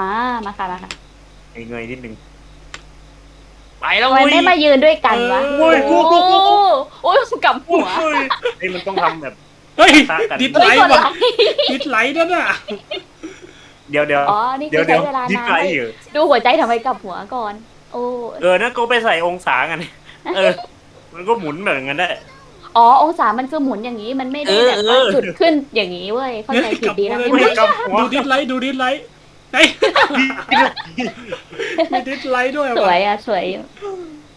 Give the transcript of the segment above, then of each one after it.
อ่ามาค่ะมาค่ะเงยๆนิดนึงไปแล้วทำไมเว้ย ไม่มายืนด้วยกันวะโอ้ยโอ้โหโอ้ยกลับหัวโอ้ยเฮ้ยมันต้องทำแบบ เฮ้ยตากัน ดิดเฮ้ไหลยกดว่ะไลค์ดิดไหลนั่นน่ะเดี๋ยวเดี๋ยวอ๋อนี่เดี๋คืยวอเดี๋ยวใช้เวลายิบนานไกลให้อยู่ดูหัวใจทำไมกลับหัวก่อน โอ้เออนะก็ไปใส่องศากันเออ มันก็หมุนแบบนั้นได้ อ๋อองศามันคือหมุนอย่างนี้มันไม่ได้แบบเอว่าอเออ จุดขึ้นอย่างนี้เว้ยเข้าใจผิดดีนะเฮ้ยไม่ กลับใช่หัวเลยดูดิดไหลดูดิดไหล ไหนมีดิดไหลด้วยสวยอะสวยอยู่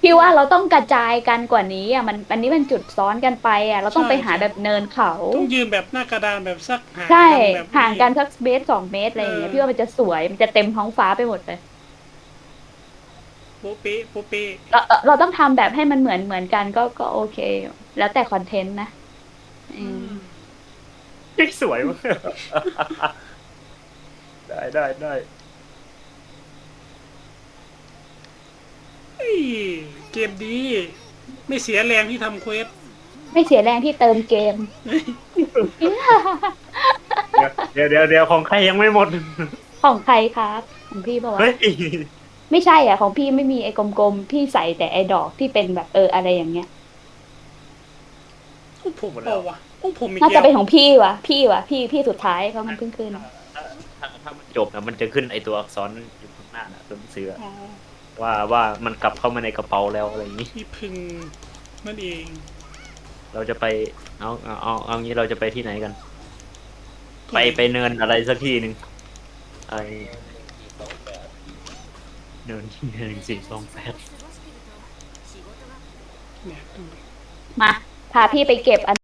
พี่ว่าเราต้องกระจายกันกว่านี้อะมันอันนี้มันจุดซ้อนกันไปอะเราต้องไปหาแบบเนินเขา ต้องยืนแบบหน้ากระดานแบบสักห่างใช่แบบห่างกันสักเมตรสองเมตรอะไรอย่างเงี้ยเออพี่ว่ามันจะสวยมันจะเต็มท้องฟ้าไปหมดเลยโป๊ะเป๊ะโป๊ะเป๊ะเราเราเราต้องทำแบบให้มันเหมือนเหมือนกันก็ก็โอเคอยู่แล้วแต่คอนเทนต์นะอืม ที่สวยมาก ได้ได้ได้เฮ้ยเกมดี ไม่เสียแรงที่ทำเควสไม่เสียแรงที่เติมเกม เดี๋ยวเดี๋ยวเดี๋ยวของใครยังไม่หมด ของใครครับ ของพี่บอกว่าเฮ้ยไม่ใช่อะ ของพี่ไม่มีไอ้กลมๆ พี่ใส่แต่ไอ้ดอกที่เป็นแบบเอออะไรอย่างเงี้ยของผมเปล่าวะของผมอีกน่าแล้จะวเป็นของพี่วะพี่วะพี่พี่สุดท้ายเพราะมันเพิ่งขึ้น ถ้าถ้ามันจบนะมันจะขึ้นไอตัวอักษรอยู่ข้างหน้าน่ะตัวหนังสืออะอ๋อว่าว่ามันกลับเข้ามาในกระเป๋าแล้วอะไรอย่างนี้พี่พึงนั่นเอง เราจะไปเอาเอาเอาเอางี้เราจะไปที่ไหนกัน ไปไปเนินอะไรสักที่หนึ่งไอเนินที่หนึ่งสี่สองแปดเนี่ยมาพาพี่ไปเก็บอัน